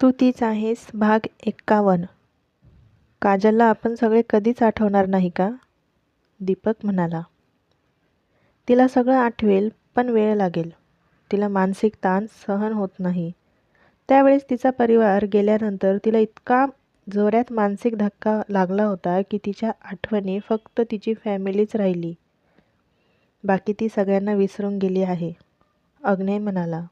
तू तीच आहेस भाग एक्कावन्न. काजलला आपण सगळे कधीच आठवणार नाही का? दीपक म्हणाला. तिला सगळं आठवेल पण वेळ लागेल. तिला मानसिक ताण सहन होत नाही. त्यावेळेस तिचा परिवार गेल्यानंतर तिला इतका जोऱ्यात मानसिक धक्का लागला होता की तिच्या आठवणी फक्त तिची फॅमिलीच राहिली. बाकी ती सगळ्यांना विसरून गेली आहे. अग्नेय म्हणाला.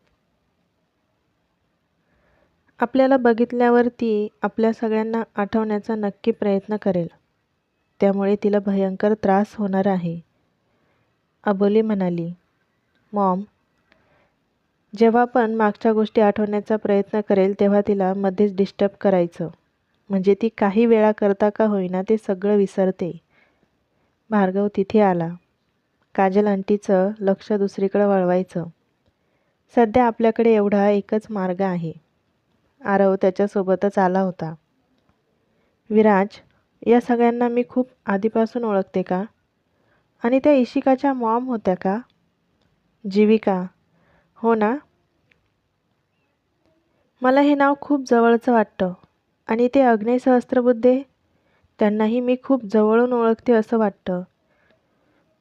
आपल्याला बघितल्यावर ती आपल्या सगळ्यांना आठवण्याचा नक्की प्रयत्न करेल. त्यामुळे तिला भयंकर त्रास होणार आहे. अबोली म्हणाली मॉम जेव्हा पण मागच्या गोष्टी आठवण्याचा प्रयत्न करेल तेव्हा तिला मध्येच डिस्टर्ब करायचं. म्हणजे ती काही वेळा करता का होईना ते सगळं विसरते. भार्गव तिथे आला. काजल आंटीचं लक्ष दुसरीकडं वळवायचं. सध्या आपल्याकडे एवढा एकच मार्ग आहे. आरव त्याच्यासोबतच आला होता. विराज या सगळ्यांना मी खूप आधीपासून ओळखते का? आणि त्या इशिकाच्या मॉम होत्या का? जीविका हो ना? मला हे नाव खूप जवळचं वाटतं. आणि ते अग्नय सहस्त्रबुद्धे? त्यांनाही मी खूप जवळून ओळखते असं वाटतं.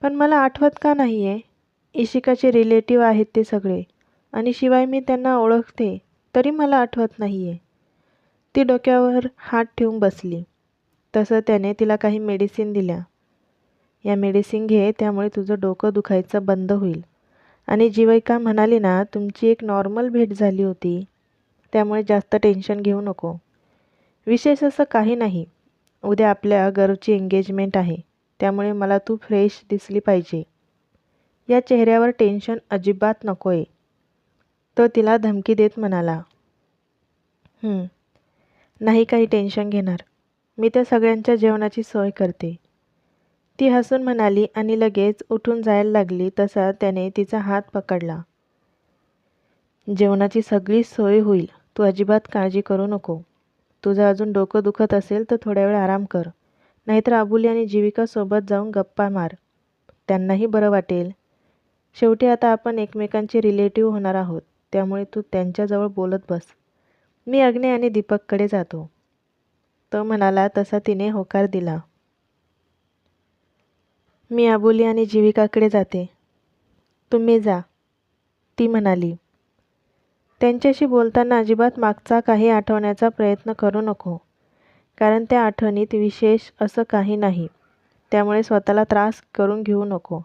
पण मला आठवत का नाही आहे इशिकाचे रिलेटिव्ह आहेत ते सगळे. आणि शिवाय मी त्यांना ओळखते. तरी मला आठवत नाही आहे ती डोक्यावर हात ठेवून बसली. तसं त्याने तिला काही मेडिसिन दिल्या. या मेडिसिन घे त्यामुळे तुझं डोकं दुखायचं बंद होईल. आणि जीविका म्हणाली ना तुमची एक नॉर्मल भेट झाली होती. त्यामुळे जास्त टेन्शन घेऊ नको. विशेष असं काही नाही. उद्या आपल्या गर्वची एंगेजमेंट आहे. त्यामुळे मला तू फ्रेश दिसली पाहिजे. या चेहऱ्यावर टेन्शन अजिबात नको आहे तो तिला धमकी देत म्हणाला नाही काही टेन्शन घेणार. मी त्या सगळ्यांच्या जेवणाची सोय करते. ती हसून म्हणाली आणि लगेच उठून जायला लागली तसा त्याने तिचा हात पकडला. जेवणाची सगळी सोय होईल. तू अजिबात काळजी करू नको. तुझं अजून डोकं दुखत असेल तर थोड्या वेळ आराम कर. नाहीतर अबुली आणि जीविका सोबत जाऊन गप्पा मार. त्यांनाही बरं वाटेल. शेवटी आता आपण एकमेकांचे रिलेटिव्ह होणार आहोत. त्यामुळे तू त्यांच्याजवळ बोलत बस. मी अग्ने आणि दीपककडे जातो. तो म्हणाला तसा तिने होकार दिला. मी आबुली आणि जीविकाकडे जाते. तुम्ही जा ती म्हणाली. त्यांच्याशी बोलताना अजिबात मागचा काही आठवण्याचा प्रयत्न करू नको कारण त्या आठवणीत विशेष असं काही नाही. त्यामुळे स्वतःला त्रास करून घेऊ नको.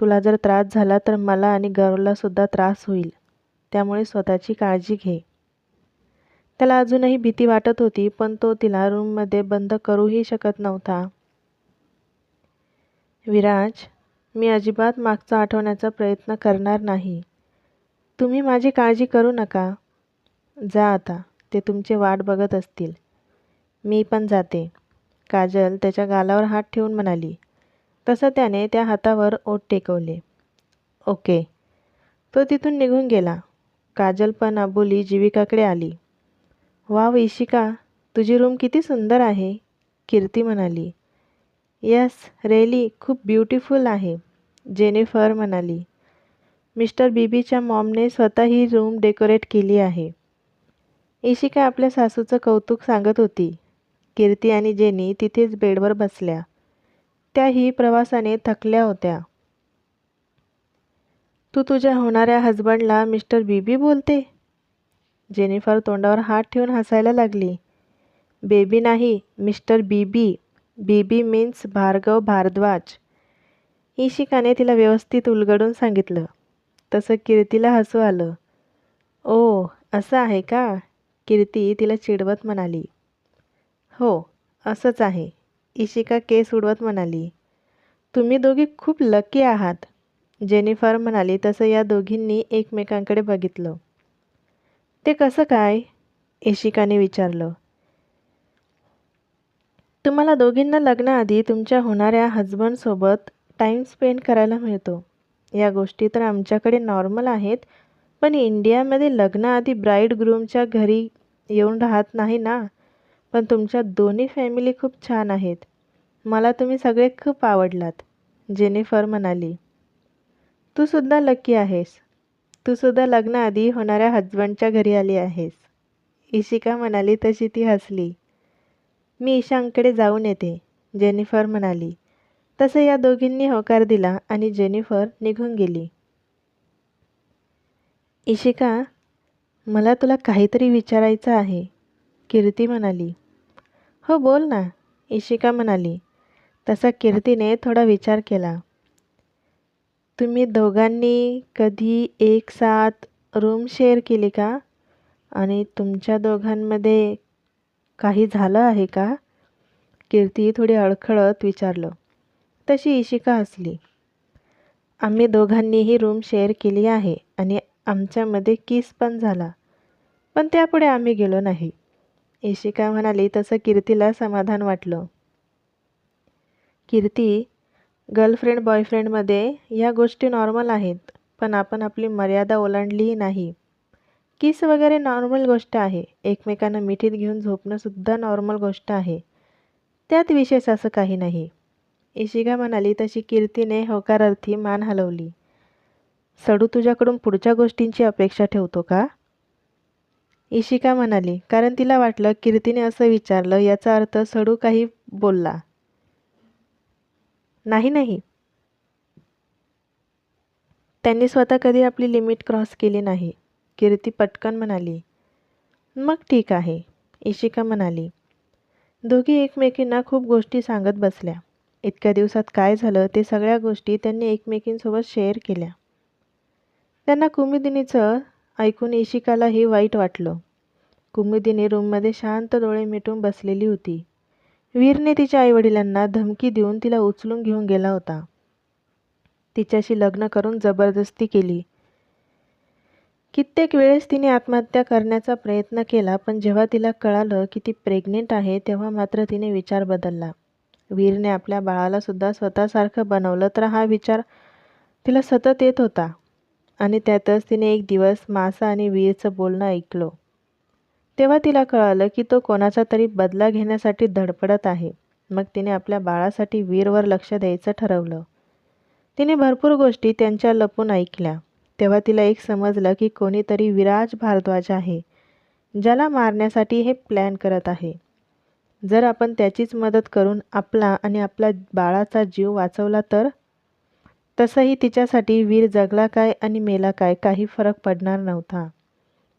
तुला जर त्रास झाला तर मला आणि गौरवलासुद्धा त्रास होईल. त्यामुळे स्वतःची काळजी घे. त्याला अजूनही भीती वाटत होती पण तो तिला रूममध्ये बंद करूही शकत नव्हता. विराज मी अजिबात मागचा आठवण्याचा प्रयत्न करणार नाही. तुम्ही माझी काळजी करू नका. जा आता ते तुमचे वाट बघत असतील. मी पण जाते. काजल त्याच्या गालावर हात ठेवून म्हणाली. तसं त्याने त्या हातावर ओठ टेकवले. ओके. तो तिथून निघून गेला. काजल पण अबोली जीविकाकडे आली. वाव इशिका तुझी रूम किती सुंदर आहे कीर्ती म्हणाली. यस रेली खूप ब्युटिफुल आहे जेनिफर म्हणाली. मिस्टर बीबीच्या मॉमने स्वतः ही रूम डेकोरेट केली आहे. इशिका आपल्या सासूचं कौतुक सांगत होती. कीर्ती आणि जेनी तिथेच बेडवर बसल्या. त्याही प्रवासाने थकल्या होत्या. तू तुझ्या होणाऱ्या हजबंडला मिस्टर बीबी बोलते? जेनिफर तोंडावर हात ठेवून हसायला लागली. बेबी नाही mister BB BB means Bhargav Bhardwaj. इशिकाने तिला व्यवस्थित उलगडून सांगितलं. तसं कीर्तीला हसू आलं. ओ असं आहे का? कीर्ती तिला चिडवत म्हणाली. हो असंच आहे. इशिका केस उडवत म्हणाली. तुम्ही दोघी खूप लकी आहात. जेनिफर म्हणाली तसं या दोघींनी एकमेकांकडे बघितलं. ते कसं काय? इशिकाने विचारलं. तुम्हाला दोघींना लग्नाआधी तुमच्या होणाऱ्या हजबंडसोबत टाईम स्पेंड करायला मिळतो. या गोष्टी तर आमच्याकडे नॉर्मल आहेत पण इंडियामध्ये लग्नाआधी ब्राईड ग्रूमच्या घरी येऊन राहत नाही ना? पण तुमच्या दोन्ही फॅमिली खूप छान आहेत. मला तुम्ही सगळे खूप आवडलात जेनिफर म्हणाली. तू सुद्धा लकी आहेस. तू सुद्धा लग्नाआधी होणाऱ्या हजबंडच्या घरी आली आहेस. इशिका म्हणाली तशी ती हसली. मी ईशांकडे जाऊन येते जेनिफर म्हणाली. तसं या दोघींनी होकार दिला आणि जेनिफर निघून गेली. इशिका मला तुला काहीतरी विचारायचं आहे. कीर्ती म्हणाली. हो बोल ना. इशिका म्हणाली. तसा कीर्तीने थोडा विचार केला. तुम्ही दोघांनी कधी एक साथ रूम शेअर केली का? आणि तुमच्या दोघांमध्ये काही झालं आहे का? कीर्ती थोडी अडखळत विचारलं. तशी इशिका असली आम्ही दोघांनीही रूम शेअर केली आहे आणि आमच्यामध्ये किस पण झाला. पण त्यापुढे आम्ही गेलो नाही. इशिका म्हणाली तसं कीर्तीला समाधान वाटलं. कीर्ती गर्लफ्रेंड बॉयफ्रेंडमध्ये या गोष्टी नॉर्मल आहेत पण आपण आपली मर्यादा ओलांडलीही नाही. किस वगैरे नॉर्मल गोष्ट आहे एकमेकांना मिठीत घेऊन झोपणंसुद्धा नॉर्मल गोष्ट आहे. त्यात विशेष असं काही नाही. इशिका म्हणाली तशी कीर्तीने होकारार्थी मान हलवली. सडू तुझ्याकडून पुढच्या गोष्टींची अपेक्षा ठेवतो का? इशिका म्हणाली कारण तिला वाटलं कीर्तीने असं विचारलं याचा अर्थ सडू काही बोलला. नाही नाही. त्यांनी स्वतः कधी आपली लिमिट क्रॉस केली नाही. कीर्ती पटकन म्हणाली मग ठीक आहे इशिका म्हणाली. दोघी एकमेकींना खूप गोष्टी सांगत बसल्या. इतक्या दिवसात काय झालं ते सगळ्या गोष्टी त्यांनी एकमेकींसोबत शेअर केल्या. त्यांना कुमुदिनीचं ऐकून इशिकालाही वाईट वाटलं. कुमुदिनी रूममध्ये शांत डोळे मिटून बसलेली होती. वीरने तिच्या आईवडिलांना धमकी देऊन तिला उचलून घेऊन गेला होता. तिच्याशी लग्न करून जबरदस्ती केली. कित्येक वेळेस तिने आत्महत्या करण्याचा प्रयत्न केला पण जेव्हा तिला कळालं की ती प्रेग्नेंट आहे तेव्हा मात्र तिने विचार बदलला. वीरने आपल्या बाळाला सुद्धा स्वतःसारखं बनवलं तर हा विचार तिला सतत येत होता. आणि त्यातच तिने एक दिवस मासा आणि वीरचं बोलणं ऐकलं. तेव्हा तिला कळालं की तो कोणाचा तरी बदला घेण्यासाठी धडपडत आहे. मग तिने आपल्या बाळासाठी वीरवर लक्ष द्यायचं ठरवलं. तिने भरपूर गोष्टी त्यांच्या लपून ऐकल्या. तेव्हा तिला एक समजलं की कोणीतरी विराज भारद्वाज आहे ज्याला मारण्यासाठी हे प्लॅन करत आहे. जर आपण त्याचीच मदत करून आपला आणि आपला बाळाचा जीव वाचवला तर? तसंही तिच्यासाठी वीर जगला काय आणि मेला काय काही फरक पडणार नव्हता.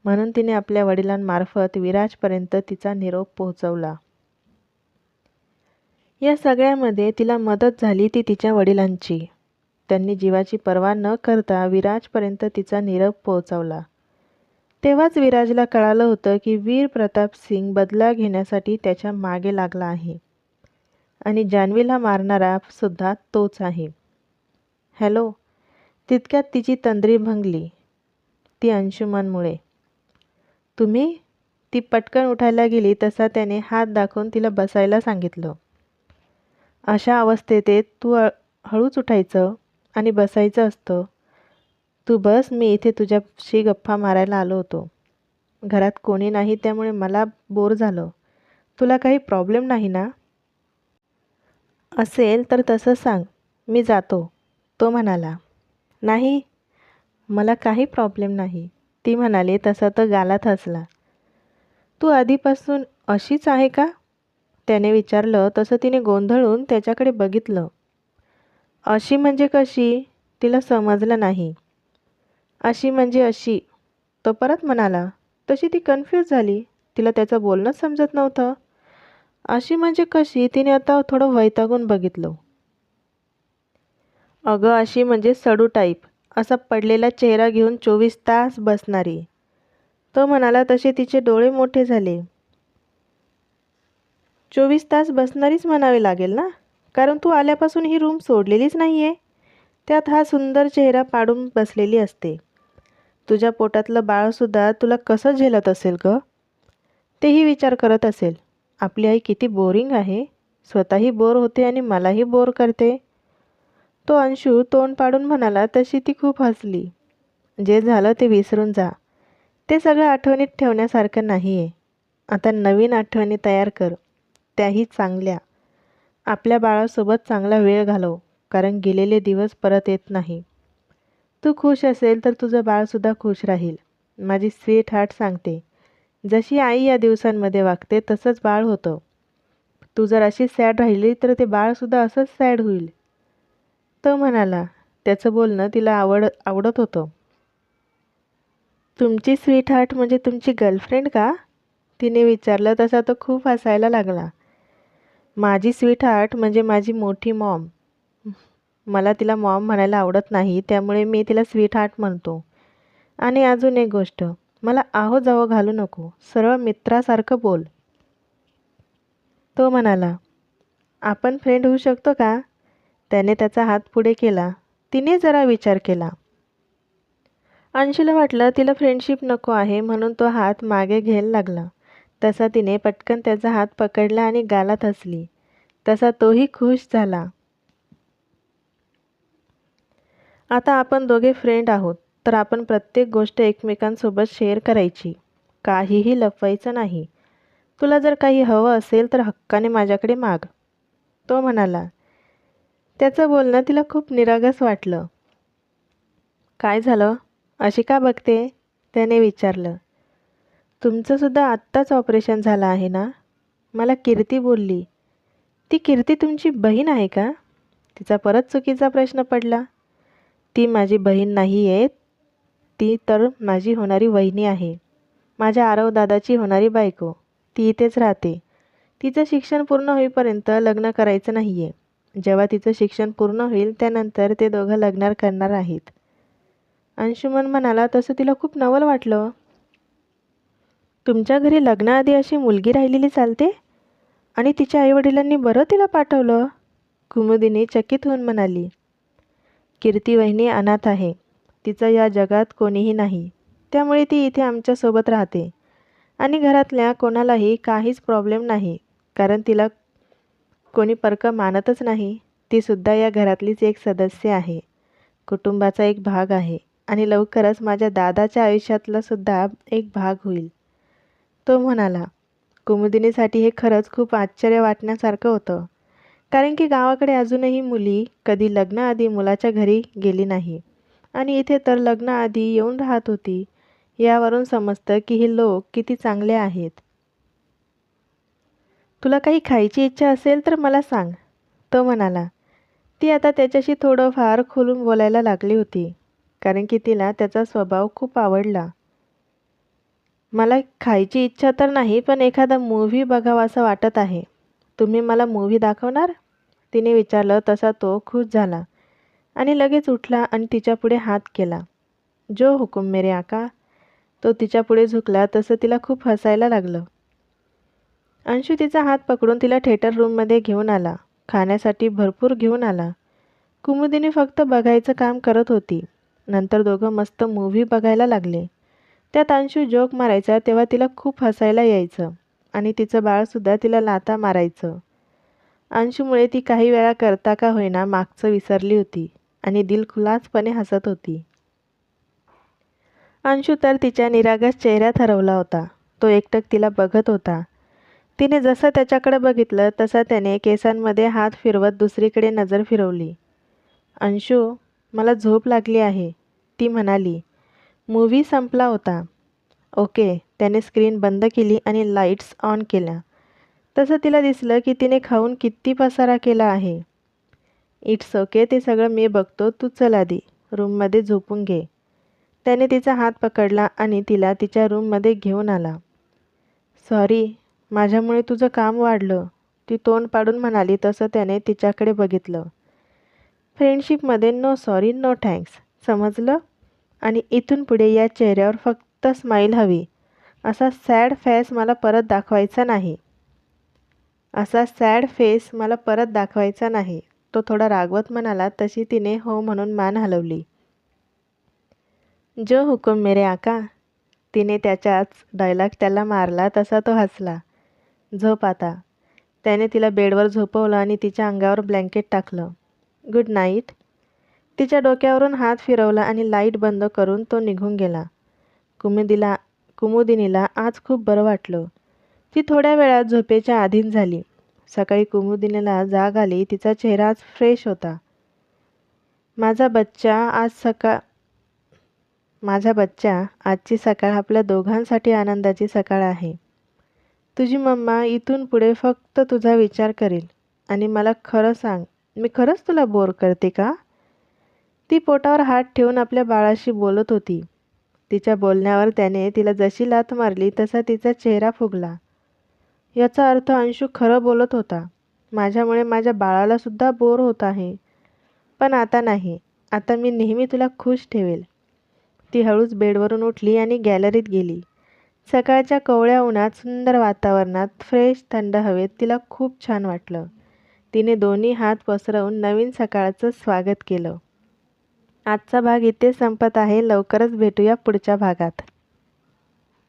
म्हणून तिने आपल्या वडिलांमार्फत विराजपर्यंत तिचा निरोप पोहोचवला. या सगळ्यामध्ये तिला मदत झाली ती तिच्या वडिलांची. त्यांनी जीवाची पर्वा न करता विराजपर्यंत तिचा निरोप पोहोचवला. तेव्हाच विराजला कळालं होतं की वीर प्रताप सिंग बदला घेण्यासाठी त्याच्यामागे लागला आहे. आणि जान्हवीला मारणारा सुद्धा तोच आहे. हॅलो तितक्यात तिची तंद्री भंगली. ती अंशुमनमुळे. तुम्ही ती पटकन उठायला गेली तसा त्याने हात दाखवून तिला बसायला सांगितलं. अशा अवस्थेत तू हळूच उठायचं आणि बसायचं असतं. तू बस मी इथे तुझ्याशी गप्पा मारायला आलो होतो. घरात कोणी नाही त्यामुळे मला बोर झालं. तुला काही प्रॉब्लेम नाही ना? असेल तर तसं सांग. मी जातो. तो म्हणाला. नाही मला काही प्रॉब्लेम नाही. ती म्हणाली तसा तर गालात हसला. तू आधीपासून अशीच आहे का? त्याने विचारलं. तसं तिने गोंधळून त्याच्याकडे बघितलं. अशी म्हणजे कशी? तिला समजलं नाही. अशी म्हणजे अशी. तो परत म्हणाला तशी ती कन्फ्यूज झाली. तिला त्याचं बोलणंच समजत नव्हतं. अशी म्हणजे कशी? तिने आता थोडं वैतागून बघितलं. अगं अशी म्हणजे सडू टाईप. असा पडलेला चेहरा घेऊन चोवीस तास बसणारी. तो म्हणाला तसे तिचे डोळे मोठे झाले. चोवीस तास बसणारीच म्हणावे लागेल ना? कारण तू आल्यापासून ही रूम सोडलेलीच नाही आहे त्यात हा सुंदर चेहरा पाडून बसलेली असते. तुझ्या पोटातलं बाळसुद्धा तुला कसं झेलत असेल ग? तेही विचार करत असेल. आपली आई किती बोरिंग आहे. स्वतःही बोर होते आणि मलाही बोर करते. तो अंशू तोंड पाडून म्हणाला तशी ती खूप हसली. जे झालं ते विसरून जा. ते सगळं आठवणीत ठेवण्यासारखं नाही आहे आता नवीन आठवणी तयार कर. त्याही चांगल्या. आपल्या बाळासोबत चांगला वेळ घालव कारण गेलेले दिवस परत येत नाही. तू खुश असेल तर तुझं बाळसुद्धा खुश राहील. माझी स्वीट हार्ट सांगते. जशी आई या दिवसांमध्ये वागते तसंच बाळ होतं. तू जर अशी सॅड राहिली तर ते बाळसुद्धा असंच सॅड होईल. तो म्हणाला. त्याचं बोलणं तिला आवड आवडत होतं. तुमची स्वीट हार्ट म्हणजे तुमची गर्लफ्रेंड का? तिने विचारलं. तसा तो खूप हसायला लागला. माझी स्वीट हार्ट म्हणजे माझी मोठी मॉम मला तिला मॉम म्हणायला आवडत नाही त्यामुळे मी तिला स्वीट हार्ट म्हणतो. आणि अजून एक गोष्ट. मला आहो जावं घालू नको. सरळ मित्रासारखं बोल. तो म्हणाला. आपण फ्रेंड होऊ शकतो का? त्याने त्याचा हात पुढे केला. तिने जरा विचार केला. अंशूला वाटलं तिला फ्रेंडशिप नको आहे म्हणून तो हात मागे घ्यायला लागला. तसा तिने पटकन त्याचा हात पकडला आणि गालात हसली. तसा तोही खुश झाला. आता आपण दोघे फ्रेंड आहोत तर आपण प्रत्येक गोष्ट एकमेकांसोबत शेअर करायची. काहीही लपवायचं नाही. तुला जर काही हवं असेल तर हक्काने माझ्याकडे माग. तो म्हणाला त्याचं बोलणं तिला खूप निरागस वाटलं. काय झालं? अशी का बघते? त्याने विचारलं. तुमचंसुद्धा आत्ताच ऑपरेशन झालं आहे ना? मला कीर्ती बोलली. ती कीर्ती तुमची बहीण आहे का? तिचा परत चुकीचा प्रश्न पडला. ती माझी बहीण नाही आहे ती तर माझी होणारी वहिनी आहे. माझ्या आरव दादाची होणारी बायको. ती इथेच राहते. तिचं शिक्षण पूर्ण होईपर्यंत लग्न करायचं नाही आहे जेव्हा तिचं शिक्षण पूर्ण होईल त्यानंतर ते दोघं लग्नार करणार आहेत. अंशुमन म्हणाला तसं तिला खूप नवल वाटलं. तुमच्या घरी लग्नाआधी अशी मुलगी राहिलेली चालते? आणि तिच्या आईवडिलांनी बरं तिला पाठवलं? कुमुदिनी चकित होऊन म्हणाली कीर्ती वहिनी अनाथ आहे. तिचं या जगात कोणीही नाही. त्यामुळे ती इथे आमच्यासोबत राहते. आणि घरातल्या कोणालाही काहीच प्रॉब्लेम नाही. कारण तिला कोणी पर्क मानतच नाही तीसुद्धा या घरातलीच एक सदस्य आहे. कुटुंबाचा एक भाग आहे आणि लवकरच माझ्या दादाच्या आयुष्यातला सुद्धा एक भाग होईल. तो म्हणाला कुमुदिनीसाठी हे खरंच खूप आश्चर्य वाटण्यासारखं होतं. कारण की गावाकडे अजूनही मुली कधी लग्नाआधी मुलाच्या घरी गेली नाही आणि इथे तर लग्नाआधी येऊन राहत होती. यावरून समजतं की हे लोक किती चांगले आहेत. तुला काही खायची इच्छा असेल तर मला सांग. तो म्हणाला ती आता त्याच्याशी थोडंफार खोलून बोलायला लागली होती कारण की तिला त्याचा स्वभाव खूप आवडला. मला खायची इच्छा तर नाही पण एखादा मूव्ही बघावा असं वाटत आहे. तुम्ही मला मूव्ही दाखवणार? तिने विचारलं तसा तो खुश झाला आणि लगेच उठला आणि तिच्यापुढे हात केला. जो हुकुम मेरे आका. तो तिच्यापुढे झुकला तसं तिला खूप हसायला लागलं. अंशू तिचा हात पकडून तिला थिएटर रूममध्ये घेऊन आला. खाण्यासाठी भरपूर घेऊन आला. कुमुदिनी फक्त बघायचं काम करत होती. नंतर दोघं मस्त मूव्ही बघायला लागले. त्यात अंशू जोक मारायचा तेव्हा तिला खूप हसायला यायचं. आणि तिचं बाळसुद्धा तिला लाता मारायचं. अंशूमुळे ती काही वेळा करता का होईना मागचं विसरली होती आणि दिलखुलासपणे हसत होती. अंशू तर तिच्या निरागस चेहऱ्यात हरवला होता. तो एकटक तिला बघत होता. तिने जसं त्याच्याकडे बघितलं तसा त्याने केसांमध्ये हात फिरवत दुसरीकडे नजर फिरवली. अंशू मला झोप लागली आहे ती म्हणाली. मूव्ही संपला होता. ओके त्याने स्क्रीन बंद केली आणि लाईट्स ऑन केल्या. तसं तिला दिसलं की तिने खाऊन किती पसारा केला आहे. इट्स ओके ते सगळं मी बघतो तू चल आधी रूममध्ये झोपून घे. त्याने तिचा हात पकडला आणि तिला तिच्या रूममध्ये घेऊन आला. सॉरी माझ्यामुळे तुझं काम वाढलं. ती तोंड पाडून म्हणाली तसं त्याने तिच्याकडे बघितलं. फ्रेंडशिपमध्ये नो सॉरी नो थँक्स समजलं? आणि इथून पुढे या चेहऱ्यावर फक्त स्माईल हवी. असा सॅड फेस मला परत दाखवायचा नाही. असा सॅड फेस मला परत दाखवायचा नाही. तो थोडा रागवत म्हणाला तशी तिने हो म्हणून मान हलवली. जो हुकुम मेरे आका. तिने त्याच्याच डायलॉग त्याला मारला तसा तो हसला. झोप आता. त्याने तिला बेडवर झोपवलं आणि तिच्या अंगावर ब्लँकेट टाकलं. Good night. तिच्या डोक्यावरून हात फिरवला आणि लाइट बंद करून तो निघून गेला. कुमुदीला कुमुदिनीला आज खूप बरं वाटलं. ती थोड्या वेळात झोपेच्या आधीन झाली. सकाळी कुमुदिनीला जाग आली तिचा चेहरा आज फ्रेश होता. माझा बच्चा आज सकाळ माझा बच्चा आजची सकाळ आपल्या दोघांसाठी आनंदाची सकाळ आहे. तुझी मम्मा इथून पुढे फक्त तुझा विचार करेल आणि मला खरं सांग. मी खरंच तुला बोर करते का? ती पोटावर हात ठेवून आपल्या बाळाशी बोलत होती. तिच्या बोलण्यावर त्याने तिला जशी लाथ मारली तसा तिचा चेहरा फुगला. याचा अर्थ अंशू खरं बोलत होता. माझ्यामुळे माझ्या बाळालासुद्धा बोर होत आहे. पण आता नाही. आता मी नेहमी तुला खुश ठेवेल. ती हळूच बेडवरून उठली आणि गॅलरीत गेली. सकाळच्या कोवळ्या उन्हात सुंदर वातावरणात फ्रेश थंड हवेत तिला खूप छान वाटलं. तिने दोन्ही हात पसरवून नवीन सकाळचं स्वागत केलं. आजचा भाग इथे संपत आहे. लवकरच भेटूया पुढच्या भागात.